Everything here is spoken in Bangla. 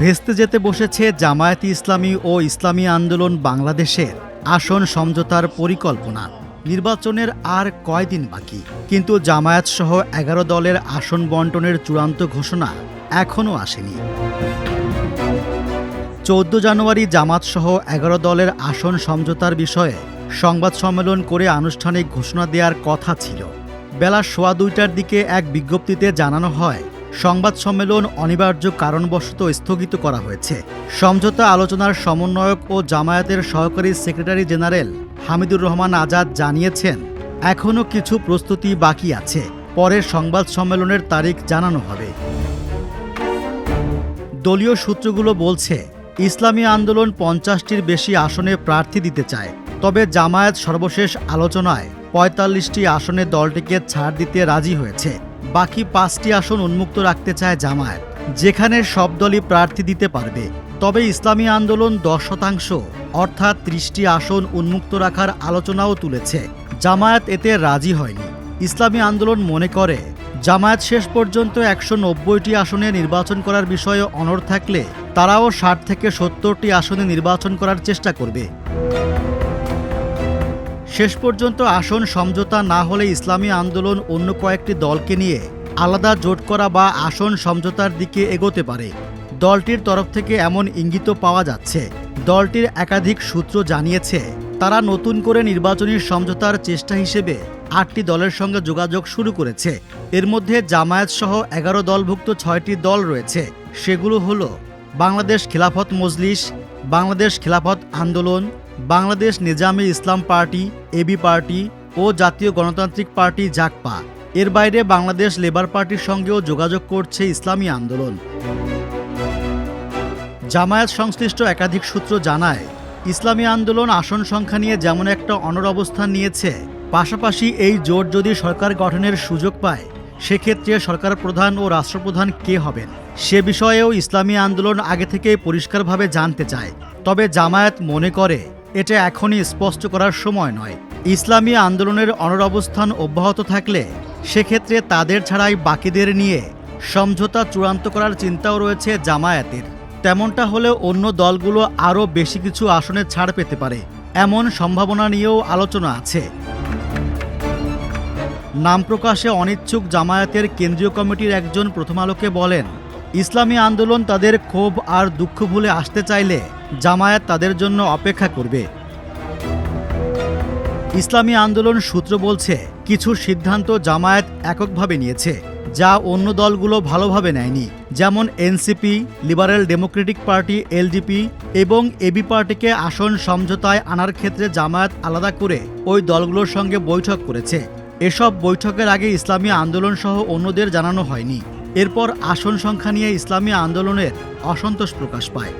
ভেস্তে যেতে বসেছে জামায়াতি ইসলামী ও ইসলামী আন্দোলন বাংলাদেশের আসন সমঝোতার পরিকল্পনা। নির্বাচনের আর কয়দিন বাকি। কিন্তু জামায়াত সহ এগারো দলের আসন বন্টনের চূড়ান্ত ঘোষণা এখনও আসেনি। চৌদ্দ জানুয়ারি জামাত সহ এগারো দলের আসন সমঝোতার বিষয়ে সংবাদ সম্মেলন করে আনুষ্ঠানিক ঘোষণা দেওয়ার কথা ছিল। বেলা সোয়া দুইটার দিকে এক বিজ্ঞপ্তিতে জানানো হয় সংবাদ সম্মেলন অনিবার্য কারণবশত স্থগিত করা হয়েছে। সমঝোতা আলোচনার সমন্বয়ক ও জামায়াতের সহকারী সেক্রেটারি জেনারেল হামিদুর রহমান আজাদ জানিয়েছেন, এখনও কিছু প্রস্তুতি বাকি আছে, পরে সংবাদ সম্মেলনের তারিখ জানানো হবে। দলীয় সূত্রগুলো বলছে, ইসলামী আন্দোলন পঞ্চাশটির বেশি আসনে প্রার্থী দিতে চায়, তবে জামায়াত সর্বশেষ আলোচনায় পঁয়তাল্লিশটি আসনে দলটিকে ছাড় দিতে রাজি হয়েছে। বাকি পাঁচটি আসন উন্মুক্ত রাখতে চায় জামায়াত, যেখানে সব দলই প্রার্থী দিতে পারবে। তবে ইসলামী আন্দোলন দশ শতাংশ, অর্থাৎ ত্রিশটি আসন উন্মুক্ত রাখার আলোচনাও তুলেছে। জামায়াত এতে রাজি হয়নি। ইসলামী আন্দোলন মনে করে, জামায়াত শেষ পর্যন্ত একশো নব্বইটি আসনে নির্বাচন করার বিষয়ে অনড় থাকলে তারাও ষাট থেকে সত্তরটি আসনে নির্বাচন করার চেষ্টা করবে। শেষ পর্যন্ত আসন সমঝোতা না হলে ইসলামী আন্দোলন অন্য কয়েকটি দলকে নিয়ে আলাদা জোট করা বা আসন সমঝোতার দিকে এগোতে পারে। দলটির তরফ থেকে এমন ইঙ্গিত পাওয়া যাচ্ছে। দলটির একাধিক সূত্র জানিয়েছে, তারা নতুন করে নির্বাচনী সমঝোতার চেষ্টা হিসেবে আটটি দলের সঙ্গে যোগাযোগ শুরু করেছে। এর মধ্যে জামায়াত সহ এগারো দলভুক্ত ছয়টি দল রয়েছে। সেগুলো হলো বাংলাদেশ খিলাফত Majlis, Bangladesh Khilafat Andolan Bangladesh Nizami Islam party AB party ও জাতীয় গণতান্ত্রিক পার্টি জাকপা এর বাইরে বাংলাদেশ লেবার পার্টির সঙ্গেও যোগাযোগ করছে ইসলামী আন্দোলন। জামায়াত সংশ্লিষ্ট একাধিক সূত্র জানায়, ইসলামী আন্দোলন আসন সংখ্যা নিয়ে যেমন একটা অনর অবস্থান নিয়েছে, পাশাপাশি এই জোট যদি সরকার গঠনের সুযোগ পায়, সেক্ষেত্রে সরকার প্রধান ও রাষ্ট্রপ্রধান কে হবেন? সে বিষয়েও ইসলামী আন্দোলন আগে থেকেই পরিষ্কারভাবে জানতে চায়। তবে জামায়াত মনে করে এটা এখনই স্পষ্ট করার সময় নয়। ইসলামী আন্দোলনের অনর অবস্থান অব্যাহত থাকলে সেক্ষেত্রে তাদের ছাড়াই বাকিদের নিয়ে সমঝোতা চূড়ান্ত করার চিন্তাও রয়েছে জামায়াতের। তেমনটা হলেও অন্য দলগুলো আরও বেশি কিছু আসনে ছাড় পেতে পারে, এমন সম্ভাবনা নিয়েও আলোচনা আছে। নাম প্রকাশে অনিচ্ছুক জামায়াতের কেন্দ্রীয় কমিটির একজন প্রথম আলোকে বলেন ইসলামী আন্দোলন তাদের ক্ষোভ আর দুঃখ ভুলে আসতে চাইলে জামায়াত তাদের জন্য অপেক্ষা করবে। ইসলামী আন্দোলন সূত্র বলছে, কিছু সিদ্ধান্ত জামায়াত এককভাবে নিয়েছে, যা অন্য দলগুলো ভালোভাবে নেয়নি, যেমন NCP, liberal democratic party, LDP এবং এবি পার্টিকে আসন সমঝোতায় আনার ক্ষেত্রে জামায়াত আলাদা করে ওই দলগুলোর সঙ্গে বৈঠক করেছে। এসব বৈঠকের আগে ইসলামী আন্দোলন সহ অন্যদের জানানো হয়নি। এরপর আসন সংখ্যা নিয়ে ইসলামী আন্দোলনের অসন্তোষ প্রকাশ পায়।